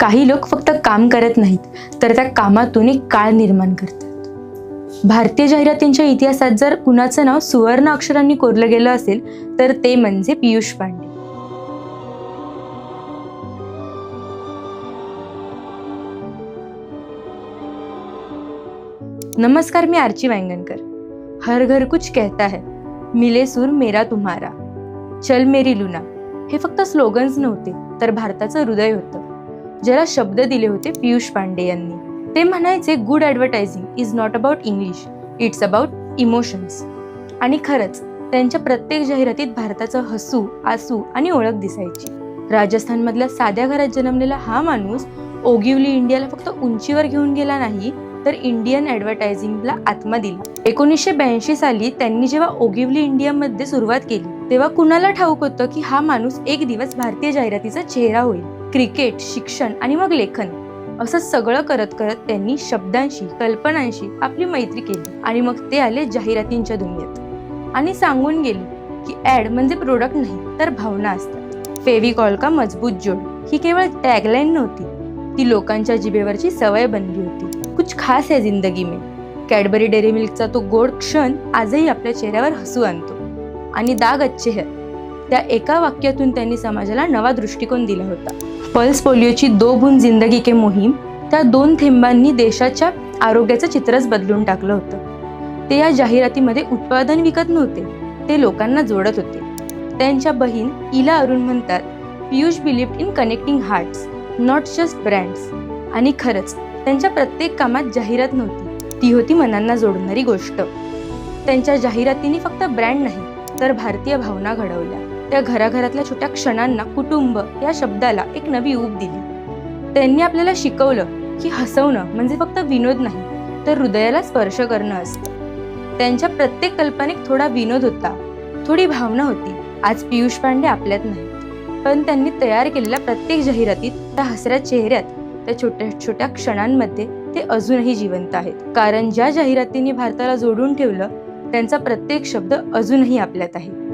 काही लोक फक्त काम करत नाहीत तर त्या कामातून एक काळ निर्माण करतात. भारतीय जाहिरातींच्या इतिहासात जर कुणाचं नाव सुवर्ण अक्षरांनी कोरलं गेलं असेल तर ते म्हणजे पियुष पांडे. नमस्कार मी आर्ची वैंगणकर हर घर कुछ कहता है मिले सूर मेरा तुम्हारा. चल मेरी लुना. हे फक्त स्लोगन्स नव्हते तर भारताचं हृदय होतं. ज्याला शब्द दिले होते पियुष पांडे यांनी. ते म्हणायचे good advertising is not about English it's about emotions आणि खरंच त्यांच्या प्रत्येक जाहिरातीत भारताचं हसू आसू आणि ओळख दिसायची. राजस्थानमधल्या साध्या घरात जन्मलेला हा माणूस ओगिवली इंडियाला फक्त उंचीवर घेऊन गेला नाही तर इंडियन ॲडव्हर्टायझिंगला आत्मा दिला. एकोणीसशे ब्याऐंशी साली त्यांनी जेव्हा ओगिवली इंडियामध्ये सुरुवात केली तेव्हा कुणाला ठाऊक होतं की हा माणूस एक दिवस भारतीय जाहिरातीचा चेहरा होईल? क्रिकेट शिक्षण आणि मग लेखन. असं सगळं करत करत त्यांनी शब्दांशी कल्पनांशी आपली मैत्री केली आणि मग ते आले जाहिरातींच्या दुनियेत. आणि सांगून गेले की ॲड म्हणजे प्रोडक्ट नाही तर भावना असतात. फेविकॉल का मजबूत जोड ही केवळ टॅगलाईन नव्हती. ती लोकांच्या जिभेवरची सवय बनली होती. कुछ खास है जिंदगी में. कॅडबरी डेअरी मिल्कचा तो गोड क्षण आजही आपल्या चेहऱ्यावर हसू आणतो. आणि दाग अच्छे है. त्या एका वाक्यातून त्यांनी समाजाला नवा दृष्टिकोन दिला होता. पल्स पोलिओची दो बुन जिंदगी के मोहीम त्या दोन थेंबांनी देशाच्या आरोग्याचं चित्रच बदलून टाकलं होतं. ते या जाहिरातीमध्ये उत्पादन विकत नव्हते ते लोकांना जोडत होते. त्यांच्या बहीण इला अरुण म्हणतात Piyush believed in connecting hearts not just brands आणि खरंच त्यांच्या प्रत्येक कामात जाहिरात नव्हती. ती होती मनांना जोडणारी गोष्ट. त्यांच्या जाहिरातींनी फक्त ब्रँड नाही तर भारतीय भावना घडवल्या. त्या घराघरातल्या छोट्या क्षणांना कुटुंब या शब्दाला एक नवी ऊब दिली. त्यांनी आपल्याला शिकवलं की हसवणं म्हणजे फक्त विनोद नाही तर हृदयाला स्पर्श करणं असतं. त्यांच्या प्रत्येक कल्पनेत थोडा विनोद होता थोडी भावना होती. आज पियुष पांडे आपल्यात नाहीत. पण त्यांनी तयार केलेल्या प्रत्येक जाहिरातीत त्या हसऱ्या चेहऱ्यात त्या छोट्या छोट्या क्षणांमध्ये ते अजूनही जिवंत आहेत. कारण ज्या जाहिरातींनी भारताला जोडून ठेवलं त्यांचा प्रत्येक शब्द अजूनही आपल्यात आहे.